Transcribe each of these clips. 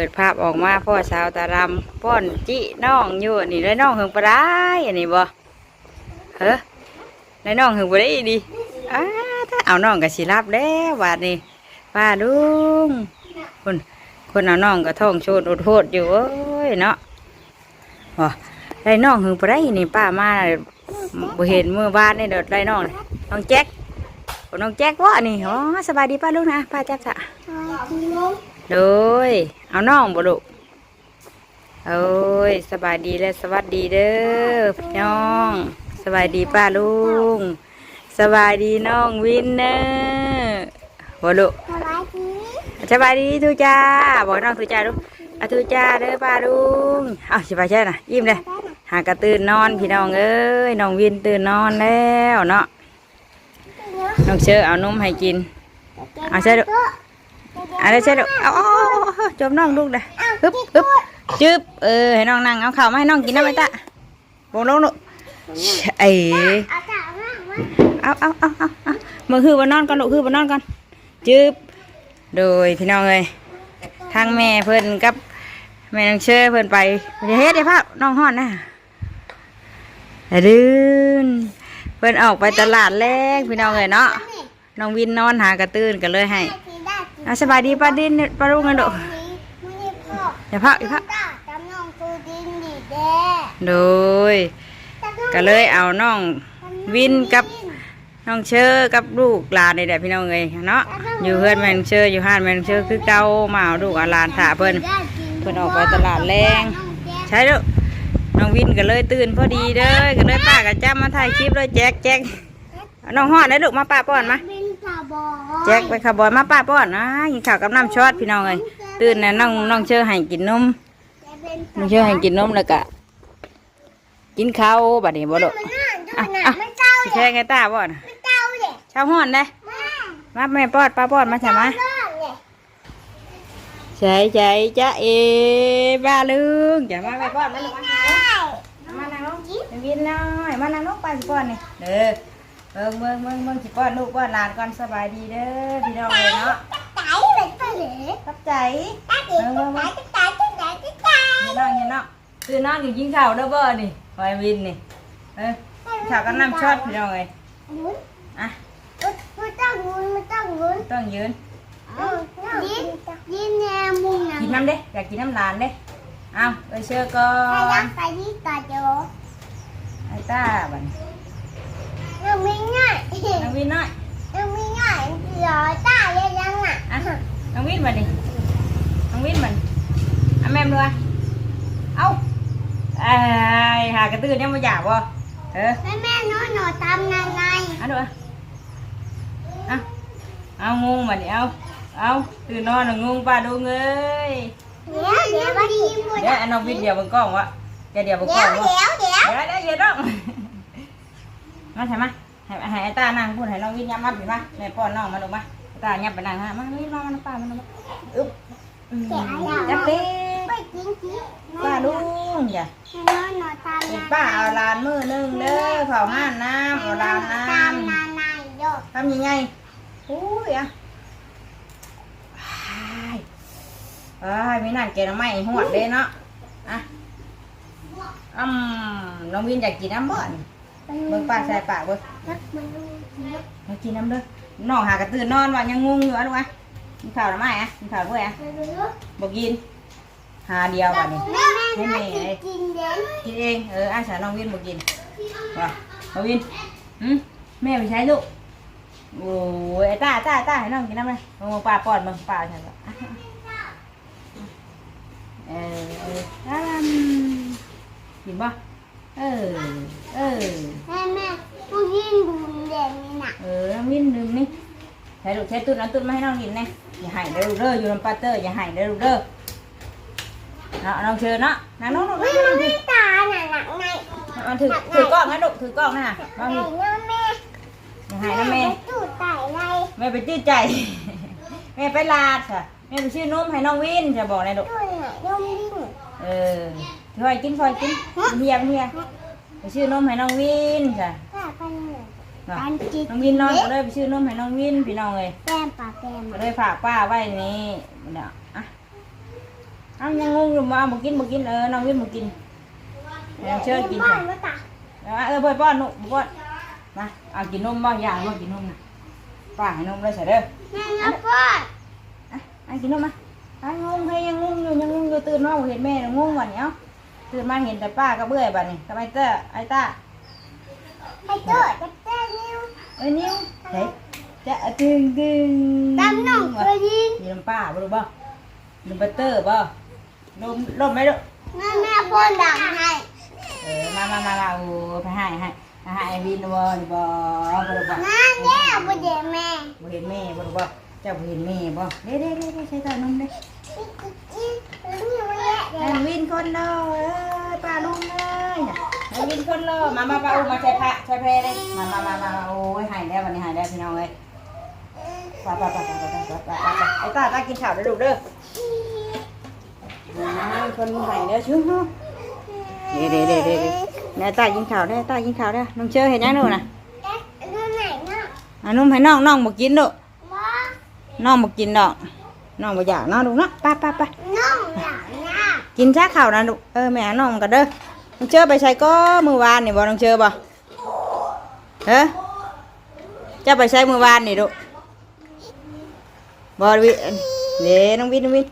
ปิดภาพออกมาพ่อสาวตารำป้อนจิน้องอยู่นี่ได้น้องหึงปลาได้อันนี้บ่เฮ้อได้น้องหึงปลาได้ดีอ้าถ้าเอาน้องก็สิรับแล้วบาดนี้ป้าลุงคนคนเอาน้องก็ท้องโชดอดโทษอยู่เอ้ยเนาะบ่ได้น้องหึงปลาได้นี่ป้ามาบ่เห็นเมื่อวานนี่เด้อได้น้องน้องแจ็คคนน้องแจ็ควะนี่อ๋อสบายดีป้าลุงนะป้าแจ็คจ้ะ โดยเอาน้องบ่ลูกโอ้ยสบายดีและสวัสดีเด้อพี่น้อง สบายดีป้าลุงสบายดีน้องวินเนอร์บ่ลูกสบายดีทุจ้าบอกน้องทุจ้าลูกอะทุจ้าเด้อป้าลุงเอาสิไปใช่น่ะยิ้มเลยหากระตื่นนอนพี่น้องเอ้ยน้องวินตื่นนอนแล้วเนาะน้องเชื่อเอานมให้กินเอาใช่ลูก อะไรใช่ลูกเอาเอาเอจมน้องลูกเลยฮึบฮึบจึบเออให้น้องนั่งเอาข้าวมาให้น้องกินนะไหมตาบงลงลูกเอ๋เอาเอาเอาเอาเอามือคือบนนอนก่อนลูกคือบนนอนก่อนจึบโดยพี่น้องเลยทางแม่เพิ่อนกับแม่น้องเชื่อเพิ่อนไปเดี๋ยวเฮ็ดเดี๋ยวภาพน้องฮ้อนนะดื้นเพิ่อนออกไปตลาดแรกพี่น้องเลยเนาะน้องวินนอนหากระตื้นกันเลยให้ อาสบายดีป้าดินป้าลุงกันดูอย่าพักอย่าพักจำน้องตูดินดีเด้โดยก็เลยเอาน้องวินกับน้องเชอกับลูกหลานนี่แหละพี่น้องเอ้ยเนาะอยู่เพื่อนแมนเชออยู่ห้านแมนเชอคือเก่ามาเอาลูกเอาหลานถ่าเพิ่นเพิ่นออกไปตลาดแรงใช่ลูกน้องวินก็เลยตื่นพอดีเด้อก็เลยป้ากับจ้ามาถ่ายคลิปเลยแจ๊กแจ๊กเอาน้องฮอดได้ลูกมาป้าป้อนมาเป็นสาว บอยแจ็คไปขับบอยมาป้าป้อนนะกินข้าวกับน้ำช็อตพี่น้องเลยตื่นนะน้องน้องเชื่อให้กินนมจะเป็นน้องเชื่อให้กินนมแล้วก็กินข้าวบัดนี้บ่ลูกอะอะไม่เจ้าสิแค่ไงตาบ่นะไม่เจ้าเลยเช้าห้อนได้แม่มาแม่ป้อนป้าป้อนมาใช่ไหมเลิกเลยใช่ใช่จ้าเอบ้าลึงอย่ามาแม่ป้อนมาลูกมามานั่งลงกินน้อยมานั่งลงไปสิป้อนนี่เด้อ เบิ่งเบิ่งเบิ่งเบิ่งสิป้อนลูกป้อนหลานก่อนสบายดีเด้อพี่น้องเลยเนาะไก่เป็นตัวเหลือขับใจไก่ไก่ไก่ไก่ไก่ไก่เห็นน้องเห็นน้องตื่นนอนอยู่ยิงข่าวเด้อเบอร์นี่ไววินนี่เออข่าวก็น้ำช็อตพี่น้องเลยหมุนอะไม่ต้องหมุนไม่ต้องหมุนต้องยืนยินยินแนวมุงกินน้ำเด้อยากกินน้ำลานเด้เอาไปเชื่อก่อถ้ายันกไปที่ตาโจไอ้ตาบันยัง ไม่ง่ายน้องวินน้อยยังไม่ง่ายเหรอตาเรียนยังอะอะน้องวินมาดิน้องวินมันอะแม่มด้วยเอาไอ้ยหากระตื้นยังไม่อยากบ่เออแม่แม่น้อยหนูทำยังไงเอาดูอะเอาเอางงมาดิเอาเอาตื่นนอนแล้วงงป้าดูเงยเดี๋ยวเดี๋ยวมาดีหมดเดี๋ยวอันน้องวินเดี๋ยวบนกล้องวะเดี๋ยวเดี๋ยวบนกเดี๋ล้ยอวงวะเดี๋ยวเดี๋ยว เดี๋ยวเดี๋ยวเดี๋ยวต้องมาใช่ไหม ให้ให้ไอ้ตานั่งพูดให้น้องวินย้ำมาผิดมาแม่ป้อนน้องมาลงมาไอ้ตายับไปนั่งฮะมาวินมามาป้ามาลงมาอึ๊บจับเต้ไปจริงจริงป้าลุงอย่าน้อยหนูทำเป็นป้าเอาลานมือหนึ่งเด้อเผาห้านน้ำเอาลานน้ำทำยังไงอุ้ยอะอ้ายอ้ยไม่น่านแกน้ำไม้หวดเลยเนาะอะอืมน้องวินอยากกินน้ำบ่อน เบิ่งป้าใส่ปากเบิ่งรักมันลูกมากินน้ำเด้อน้องหากระตื่นนอนว่ายังงงอยู่อะลูกอะกินข้าวหรือไม่อะกินข้าวด้วยอะมันลูกบอกกินหาเดียวกันนี่แม่แม่น่ากินกินเด่นกินเองเอออาสาน้องวินบอกกินว่ะน้องวินอืมแม่ไปใช้ลูกโอ้ยไอ้ตาตาตาให้น้องกินน้ำเลยมึงมาป้าป้อนมึงป้าใช่ปะอะเออเอออะกินบ่ เออ เออ แม่แม่ผู้ยิงบุญเด่นนี่น่ะเออน้องวินดื่มนี่ใช้ลูกใช้ตุ้นเอาตุ้นมาให้น้องกินแน่อย่าให้เด้อลูกเด้ออยู่ลำปาเตอร์อย่าให้เด้อลูกเด้อเนาะน้องเชิญเนาะนางน้องน้องไม่น้องมันน้องไม่ตาหนักหนักในมันถือถือกล้องนะลูกถือกล้องนะไหนมาพี่เนื้อแม่อย่าให้นะแม่ ตู้ไต่ไรแม่ไปจื้อใจ แม่ไปลาดค่ะแม่ไปชื่อนมให้น้องวินจะบอกเลยลูกตู้ไหนย่อมดิ้งเออ ถอยกินถอยกินเฮียเฮียไปชื่อนมให้น้องวินจ้ะป้าไปเลยเนาะการจิตน้องวินนอนก็เลยไปชื่อนมให้น้องวินพี่น้องเลยแก้มป่าแก้มก็เลยฝากป้าไว้นี่เดี๋ยวอะเอายังงงอยู่มาเอามากินมากินเออน้องวินมากินเดี๋ยวเชิญกินบ้าค่ะนมาตาเอาเออเพื่อนป้อนหนุป้อนมาเอากินนมบ้างอย่างบ้างกินนมนะป้าให้นมเลยใส่เด้อแม่นะพ่ออะไอ้กินนมมาไอ้งงให้ยังงงอยู่ยังงงอยู่ตื่นมาบ่เห็นแม่งงวันนี้เอ้า ตื่นมาเห็นแต่ป้าก็เบื่อบัดนี้ทำไมเต้อไอ้ตาให้เกิดจะแจ้งนิ้วเอ้ยนิ้วเฮ้ยจะตึงตึงดำน้องเคยยินมีน้ำป้าบ่รู้บ่น้ำบัตเตอร์บ่ลมลมไหมลูกแม่แม่พ่นดังให้เออมามามามาโอ้ไปให้ให้ให้ให้ไอ้วินบ่นี่บ่บ่รู้บ่นั่นเนี่ยบุเดแม่บ่เห็นแม่บ่รู้บ่เจ้าบ่เห็นแม่บ่เด้เด้เด้เด้ใช้ตานมเด้นี่มันแย่เดี๋ยวไอ้วินคนรอเอ้ยป้าลุงเลยน่ะมันวินคนเลยมามาปาอุมาใช้พระใช้เพลเลยมามามามาโอ้ยหายแล้ววันนี้หายแล้วพี่น้องเลยไปไปไปไปไปไปไปไอ้ตาตากินข้าวเด้อลูกเด้อคนหายแล้วชื่อเด้เด้เด้เด้แม่ตากินข้าวได้ตากินข้าวได้น้องเชื่อเห็นยังหนูน่ะนุ่มให้น้องน้องบอกกินดูน้องบอกกินดอกน้องบอกอยากน้องดูนะไปไปไป กินชาข้าวนะลูกเออแม่น้องกันเด้อน้องเชื่อไปใช้ก็มือวานนี่บ่น้องเชื่อบ่เฮ้เจะไปใช้มือวานนี่ลูกบ่วิเด้น้องวินน้องวิน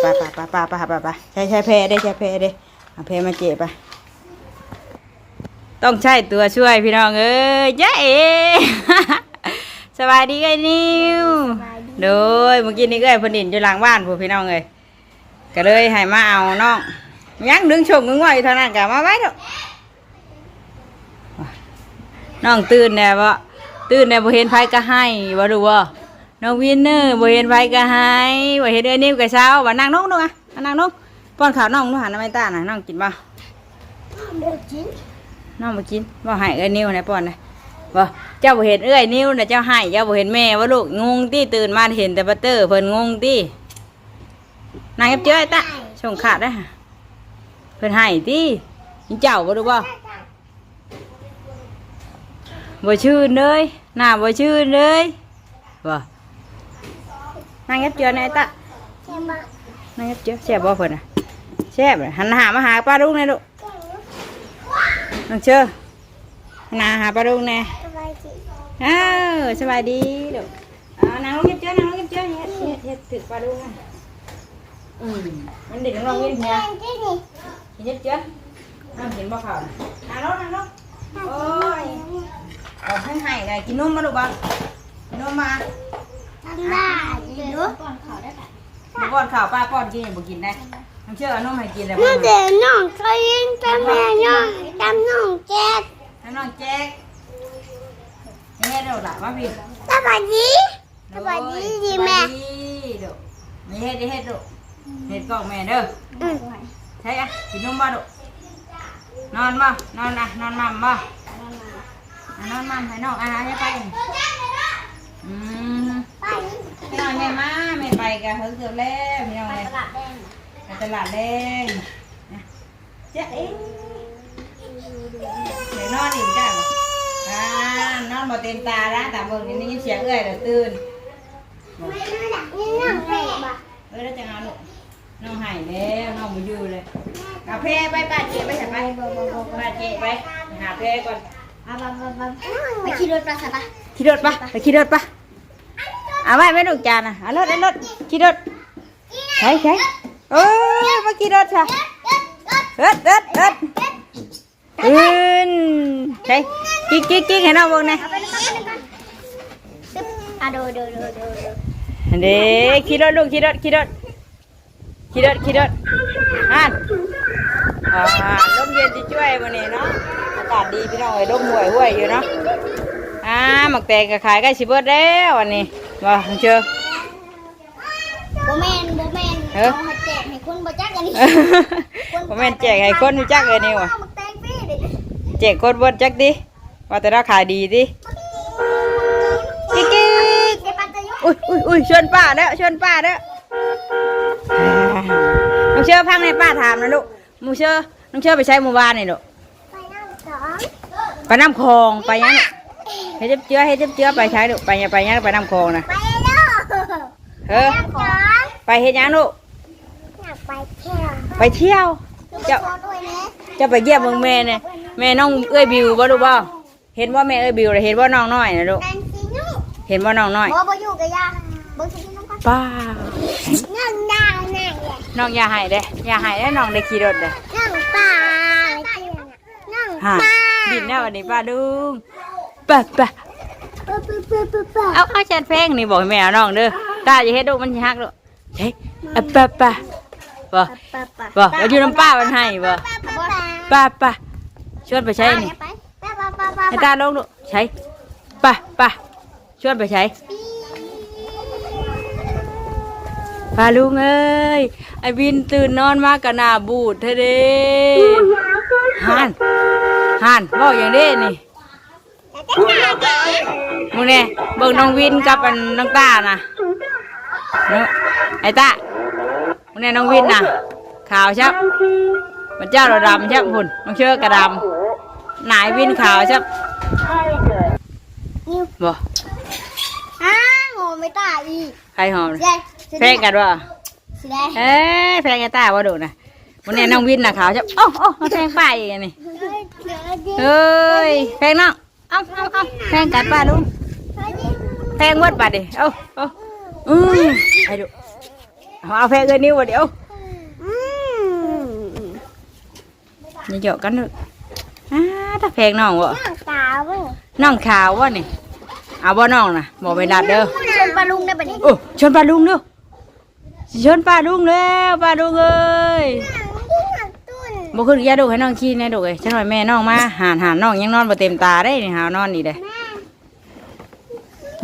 ไปไปไปไปไปไปไปใช้ใช้แพรได้ใช้แพรได้เอาแพรมาเจ็บไปต้องใช้ตัวช่วยพี่น้องเอ้ยจ้าเอสบายดีไอ้นิวโดยเมื่อกี้นี้ก็ไอ้เพนดินอยู่หลังบ้านพวกพี่น้องเลย ก็เลยให้มาเอาน้องยังดึงชงดึงไว้อยู่เท่านั้นกะมาไว้เถอะน้องตื่นแน่บ่ตื่นแน่บ่เห็นไฟก็ให้บ่รู้บ่น้องวินเนอร์บ่เห็นไฟก็ให้บ่เห็นเอ้ยนิ่มก็เช้าว่านั่งนกนู่นอะมานั่งนกป้อนข้าวน้องนู่นหันน้ำไม่ตาน่ะน้องกินบ่เดี๋ยวจิ้นน้องบ่กินบ่ให้เอ้ยนิ้วนะป้อนนะบ่เจ้าบ่เห็นเอ้ยนิ้วนะเจ้าให้เจ้าบ่เห็นแม่ว่าลูกงงตี้ตื่นมาเห็นแต่บัตเตอร์เพิ่นงงตี้ นางเก็บเจ้ยตะส่งขาดได้ค่ะเพิ่นให้ติยิงเจ้าบ่ดูบ่บ่ชื่นเลยหน้าบ่ชื่นเลยบ่นางเก็บเจ้ยนายตะนางเก็บเจ้ยแซ่บบ่เพิ่นน่ะแซ่บหันหามาหาป้าลุงแน่ลูกน้องเชื่อหน้าหาป้าลุงแน่อ้าวสบายดีลูกเอานางลงเก็บเจ้ยนางลงเก็บเจ้ยเนี่ยเนี่ยถึกป้าลุงอ่ะ ừ mình định nó nguyên nha chị nhất chưa? Ăn chín bao khẩu ăn nốt ăn nốt ôi. Ờ, Ở tháng hai này chị nôm mà được không? Nôm mà. Ba à, đứa con khảo ba con kia một kín đây không chưa nôm hay kín này nó để nó coi yên tâm mẹ nó. tâm nó chết. Nó chết. Nghe đâu lại quá vì ta bà gì? Ta bà gì gì mẹ? đi hết đi hết rồi. เด้อนี่เฮ็ดกเฮ็ดกล้องแม่เด้ออืม ใช่อะกินนมบ่ดุนอนบ่นอนนะนอนมั่มบ่อะนอนมั่มให้น้องอาหารให้ไปอืมพี่น้องแม่มาแม่ไปกันเพิ่งเกือบแล้วพี่น้องเลยตลาดแดงไปตลาดแดงนะเจ๊เอ็งเดี๋ยวนอนอิ่มจ้าบ่อ่านอนบ่เต็มตาแล้วแต่เบิ่งนี่ได้ยินเสียงเอื้อยเดี๋ยวตื่น ไม่รู้จักนี่น้องแม่บ่เอ้ยแล้วจะเอาลูก น้องหายแล้วน้องบ่อยู่เลยเอาเพไปป้าเจ๊ไปใส่ไปป้าเจ๊ไปหาเพก่อนเอาบ่บ่บ่ไปขี่รถปลาสบะขี่รถปะไปขี่รถปะเอาไว้ไม่ถูกจานนะเอารถเอารถขี่รถใช่ใช่โอ้ยมาขี่รถค่ะเอิดเอิดเอิดอืนใช่กิ๊กกิ๊กกิ๊กให้น้องบอกหน่อยอะดูดูดูดูเด้ขี่รถลูกขี่รถขี่รถ ขี่รถขี่รถอ่านอ่าลมเย็นจะช่วยวันนี้เนาะอากาศดีพี่น้องเอ้ยลมห่วยห่วยอยู่เนาะอ่าหมักแตงก็ขายใกล้สิเบิดแล้ววันนี้ว่าเจอโบแมนโบแมนเอ้เอาอมาแจกให้คนบ่จักอันนี้ผมเป็นแจกให้คนรู้จักเลยนี่วะเอามาแตงฟรีดิแจกคนเบนจักดิว่าแต่เราขายดีดิกิ๊กกิ๊กเดี๋ยวปันจะยุอุ้ยอุ้ยอุ้ยชวนป้าเด้อชวนป้าเด้ออ่า น้องเชื่อพังในป้าถามนะลูกมูเชื่อน้องเชื่อไปใช้หมู่บ้านนี่ลูกไปนั่งสองไปน้ำคลองไปยังเนี่ยให้เจ็บเจือให้เจ็บเจือไปใช้ลูกไปยังไปยังไปน้ำคลองนะไปแล้วเฮ้อนั่งสองไปเฮ็ดหยังลูกอยากไปเที่ยวไปเที่ยวเจ้าเจ้าด้วยนะเจะไปเยี่ยมเมืองแม่เนี่ยแม่น้องเอ้ยบิวบ่ลูกบ่เห็นว่าแม่เอ้ยบิวเลยเห็นว่าน้องน้อยนะลูกแดนซีนู่เห็นว่าน้องน้อยบ่บ่อยู่กับยาเบิ่งสิน้องกัน ป้านั่งดาวนั่งแหละน้องอย่าให้เด้อย่าให้แล้วน้องได้ขี่รถเด้นั่งป่าเที่ยวน่ะนั่งฮะป่าบินแน่วันนี้ป้าดุงป้าป้าปึ๊บปึ๊บปึ๊บปึ๊บปึ๊บเอาเอาแชทเพลงนี่บอกให้แม่เอาน้องเด้อตาอย่าเฮ็ดลูกมันสิฮักลูกเฮ้ยอะป้าป้าบ่ป่าป่าบ่เอาอยู่น้ำป้ามันให้บ่ป่าป่าป้าป้าชวนไปใช้นี่ไปป่าป่าป่าป่าให้ตาลงลูกใช้ป้าป้าชวนไปใช้ พาลุงเอ้ย ไอ้บินตื่นนอนมากะหน้าบูดเธอเด้ห่านห่านบอกอย่างเด้นี่มึงเนี่ยเบิ่งน้องวินกับอันน้องตาน่ะเนาะไอ้ตามึงเนี่ยน้องวินน่ะขาวชับมันเจ้าเราดำชับหุ่นน้องเชื่อกระดำนายวินขาวชับบ่อ้าโง่ไม่ตายอีกใครหอมเย้ แพงกันวะสิได้เอ้ยแพงกันตาว่าดูนะวันนี้น้องวินน่ะขาวชับโอ้โอ้มาแพงป้าอีกอันนี่เอ้ยแพงน้องเอาเอาเอาแพงกันป้าลุงแพงหมดป่ะดิเอาเอาอืมไปดูเอาเอาแพงเกินนิ้วบ่เดี๋ยวอืมอย่าเจาะกันเลยอ้าถ้าแพงน้องวะนั่งตาเว้ยน้องขาววะนี่เอาบ่น้องน่ะบอกไปดัดเด้อชวนปลาลุงได้ปะนี่โอ้ชนป้าลุงเด้อ ชนป้าลุงแล้วป้าลุงเอ้ยนั่งตุ้นบ่ขึ้นอยาดูให้น้องขี้แน่ดูเอ้ยจังหน่อยแม่น้องมาหานหานน้องยังนอนบ่เต็มตาได้นี่หานอนนี่เด้อแม่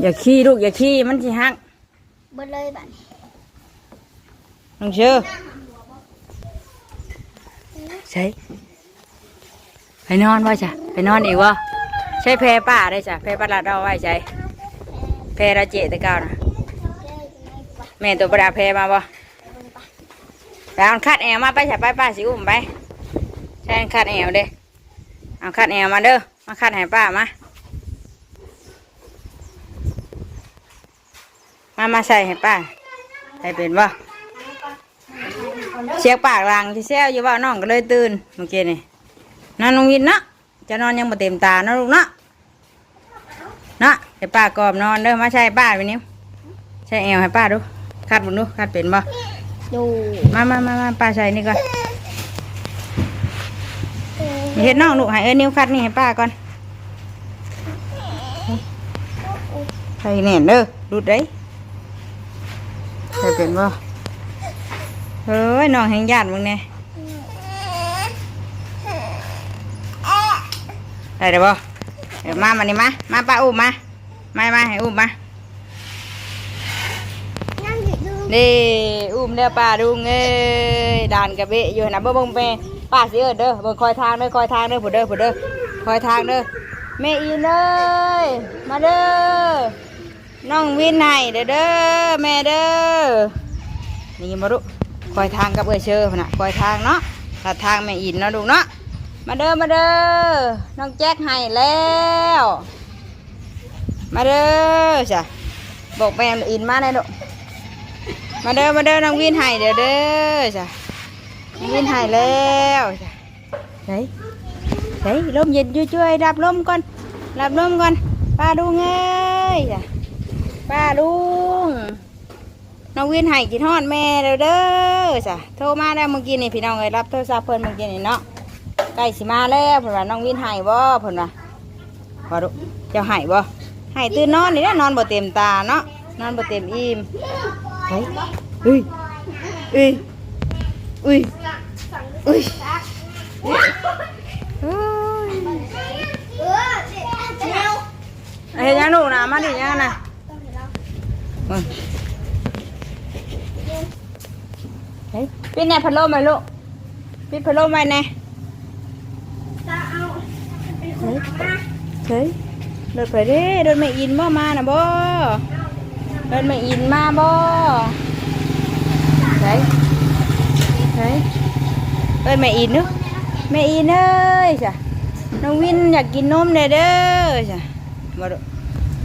อย่าขี้ลูกอย่าขี้มันสิหักเบิดเลยบัดนี้น้องเชื่อใช่ไปนอนว่าจ้ะไปนอนอีกวะใช่แพรป้าได้จ้ะแพรป้าลัดเอาไว้ใจแพรเราเจแตะเก้านะ แม่ตัวประดาแพมาบ่ไปเอาคัดแอวมาไปจ้ะไปป้าสิอุ้มไปใช่คัดแอวเด้เอาคัดแอวมาเด้อมาคัดให้ป้ามามามาใส่ให้ป้าใส่เป็นบ่เชียกปากหลังที่แซวอยู่ว่าน้องก็เลยตื่นเมื่อกี้นี่นอนลงวินเนาะจะนอนยังบ่เต็มตานะลูกเนาะเนาะให้ป้ากรอบนอนเด้อมาใช่ป้าไปนิ้วใช่แอวให้ป้าดู คัดบุญดูคัดเป็นบ่ดูมามามามาป้าใส่นี่ก่อนเห็นน้องลูกให้เอ้ยนิ้วคัดนี่ให้ป้าก่อนใส่แน่นเด้อดูดได้ใส่เป็นบ่เฮ้ยน้องแห่งญาติมึงเนี่ยได้เดี๋ยวบ่เดี๋ยวมามานี่มามาป้าอุ้มมามามาให้อุ้มมา นั่งอยู่ดู นี่อุ้มเด้อป้าดุงเอ้ยด่านกระเบะอยู่นะเบิ่งเบิ่งแม่ป้าสิเอิ้นเด้อเบิ่งคอยทางเด้อคอยทางเด้อผู้เด้อผู้เด้อคอยทางเด้อแม่อีนเอ้ยมาเด้อน้องวินให้เด้อเด้อแม่เด้อนี่มาดูคอยทางกับเอ้ยเชอพุ่นน่ะคอยทางเนาะถ้าทางแม่อินเนาะลูกเนาะมาเด้อมาเด้อน้องแจ็คให้แล้ว มาเด้อจ้ะบอกแม่อินมาเลยลูก มาเด้อมาเด้อน้องวินให้เด้อเด้อจ้ะน้องวินให้แล้วจ้ะไหนไหนลมเย็นช่วยๆรับลมก่อนรับลมก่อนป้าลุงเอ้ยจ้ะป้าลุงน้องวินให้กินฮอดแม่เด้อเด้อจ้ะโทรมาแล้วเมื่อกี้นี่พี่น้องเอ้ยรับโทรศัพท์เพิ่นเมื่อกี้นี่เนาะใกล้สิมาแล้วเพิ่นว่าน้องวินให้บ่เพิ่นว่าพอดูเจ้าให้บ่ให้ตื่นนอนนี่แหละนอนบ่เต็มตาเนาะนอนบ่เต็มอิ่ม เฮ้ยเฮ้ยเฮ้ยเฮ้ยเฮ้ยเฮ้ยเออเดี๋ยวเฮ้ยยังหนูนะมาดิยังนะเฮ้ยปิดแน่พัดลมไหมลูกปิดพัดลมไว้แน่จะเอาเฮ้ยเฮ้ยเดินไปเด้เดินไม่อินบ่มานะบ่ เดินม่อินมาบ่เฮ้ยเฮ้ยเอ้ยแม่อินเนอะแม่อินเอ้ยจ้ะน้องวินอยากกินนมเด้อเด้อจ้ะมาดู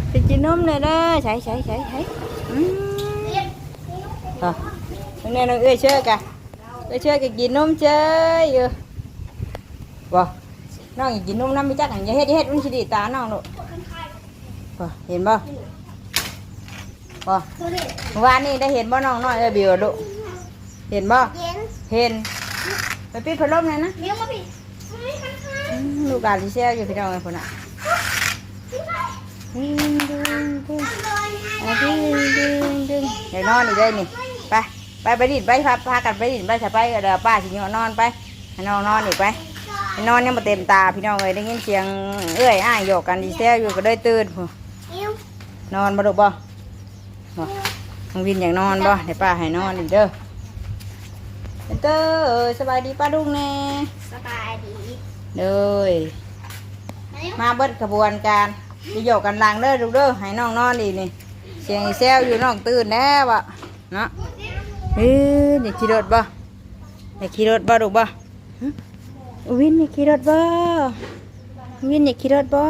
ไปกินนมเด้อเด้อใช่ใช่ใช่ใช่อืมอะน้องแน่น้องเอ้ยเชื่อกะเอ้ยเชื่อกะกินนมเจ้ยอยู่บ่น้องอยากกินนมน้ำไม่จักอันอย่าเฮ็ดเฮ็ดมันสิดีตาน้องลูกบ่เห็นบ่ บ่เมื่อวานนี้ได้เห็นบ่น้องน้อยเอ้ยบิวลูกเห็นบ่เย็นเห็นไปปิดพัดลมเลยนะเลี้ยงมาพี่ไม่คันคันอืมลูกหลานที่เชี่ยวอยู่พี่น้องไอ้คนน่ะดึงดึงดึงโดนให้อะดึงดึงดึงเดี๋ยวนอนอีกเลยนี่ไปไปไปดินไปพาพากันไปดินไปจะไปเดี๋ยวป้าสิโยนอนไปให้น้องนอนอีกไปให้นอนยังมาเต็มตาพี่น้องเลยได้ยินเสียงเอ้ยอ้ายโยกกันดีเซลอยู่ก็ได้ตื่นพู้เลี้ยงนอนบ่ลูกบ่ บ่น้องวินอยากนอนบ่เดี๋ยวป้าให้นอนอีกเด้อเต้อเอ้ยสบายดีป้าดุงแน่สบายดีเด้ยมาเบิดขบวนการมีโยกกันลังเด้อลูกเด้อให้น้องนอนดีนี่ เสียงอีแซวอยู่น้องตื่นแล้วอะเนาะเอ้ยนี่ขี่รถบ่นี่ขี่รถบ่ลูกบ่หึวินนี่ขี่รถบ่วินนี่ขี่รถบ่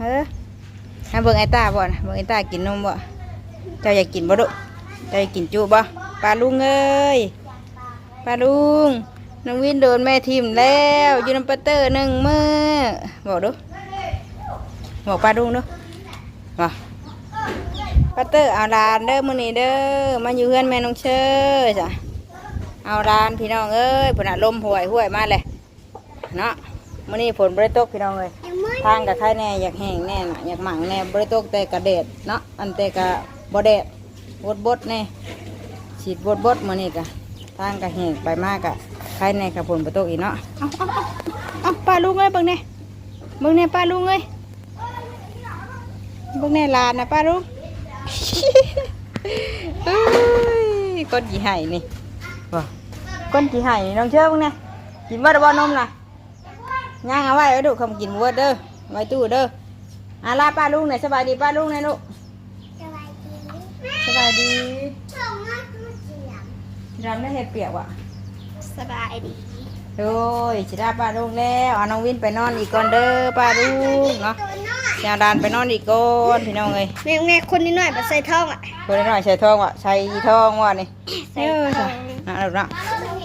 เออให้เบิ่งไอ้ตาบ่นะเบิ่งไอ้ตากินนมบ่ เจ้าอยากกินบ่ลูกเจ้าอยากกินจุบ่ปลาลุงเอ้ยปลาลุงน้องวินโดนแม่ทิมแล้วอยู่น้ำปลาเตอร์หนึ่งมือบอกดูบอกปลาลุงดูบ่ปัตเตอร์เอาลานเด้อมือนี้เด้อมาอยู่เพื่อนแม่น้องเชอจ้ะเอาลานพี่น้องเอ้ยฝนลมห่วยห่วยมาเลยเนาะมื้อนี้ฝนบ่ได้ตกพี่น้องเอ้ยทางกับใครแน่อยากแห้งแน่นะอยากหมั่งแน่บ่ได้ตกแต่กระเด็ดเนาะอันแต่กะ บ่แดดบดบดแน่ฉีดบดบดมื้อนี้กะทางกะแหงไปมากกะใครแน่กับฝนบ่ตกอีเนาะเอาเอาเอาเอาป้าลุงเอ้ยเบิ่งแน่เบิ่งแน่ป้าลุงเอ้ยเบิ่งแน่ลานนะป้าลุงเอ้ยก้นกี่ไห่นี่บ่ก้นกี่ไห่นี่น้องเชื่อมึงเนี่ยกินว่าได้บ่นมน่ะย่างเอาไว้ไว้ดูคำกินบ่เด้อไว้ตู้เด้ออาลาป้าลุงหน่ยสบายดีป้าลุงหน่ยลูก บายดีสบายดีส่งมาตัวเสียงรำได้เห็ดเปียกว่ะสบายดีโอ้ยสิได้ป้าลุงแล้วเอาน้องวินไปนอนอีกก่อนเด้อป้าลุงเนาะตัวน้อยยาดานไปนอนอีกก่อนพี่น้องเอ้ยแม่แม่คนนิดหน่อยมาใส่ท่องอะคนน้อยใส่ทองว่ะใส่ทองว่ะนี่ใส่เออท่จ้ะองนะเอาเนาะ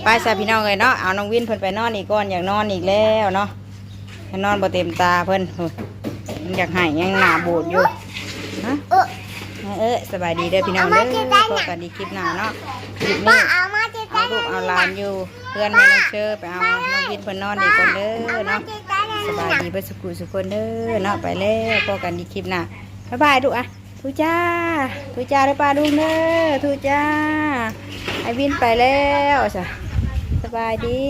ไปใส่พี่น้องเลยเนาะเอาน้องวินเพิ่นไปนอนอีกก่อนอยากนอนอีกแล้วเนาะให้นอนบ่เต็มตาเพิ่นโอ้ยยังอยากให้ยังหน้าบูดอยู่ฮะ เออเออสบายดีเด้อพี่น้องเด้อพบกันดีคลิปหน้าเนาะคลิปป้านี้เอามาเจ๊เอาลูกเอาหลานอยู่ เพื่อนแม่น้องเชอไปเอาน้องวินเพิ่นนอนอีกก่อนเด้อเนาะสบายดีเพื่อสุขุสุขคนเด้อเนาะไปแล้วพบกันดีคลิปหน้าบ๊ายบายลูกอะทุจ้าทุจ้าเด้อป้าลุงเด้อทุจ้าไอวินไปแล้วจ้ะสบายดี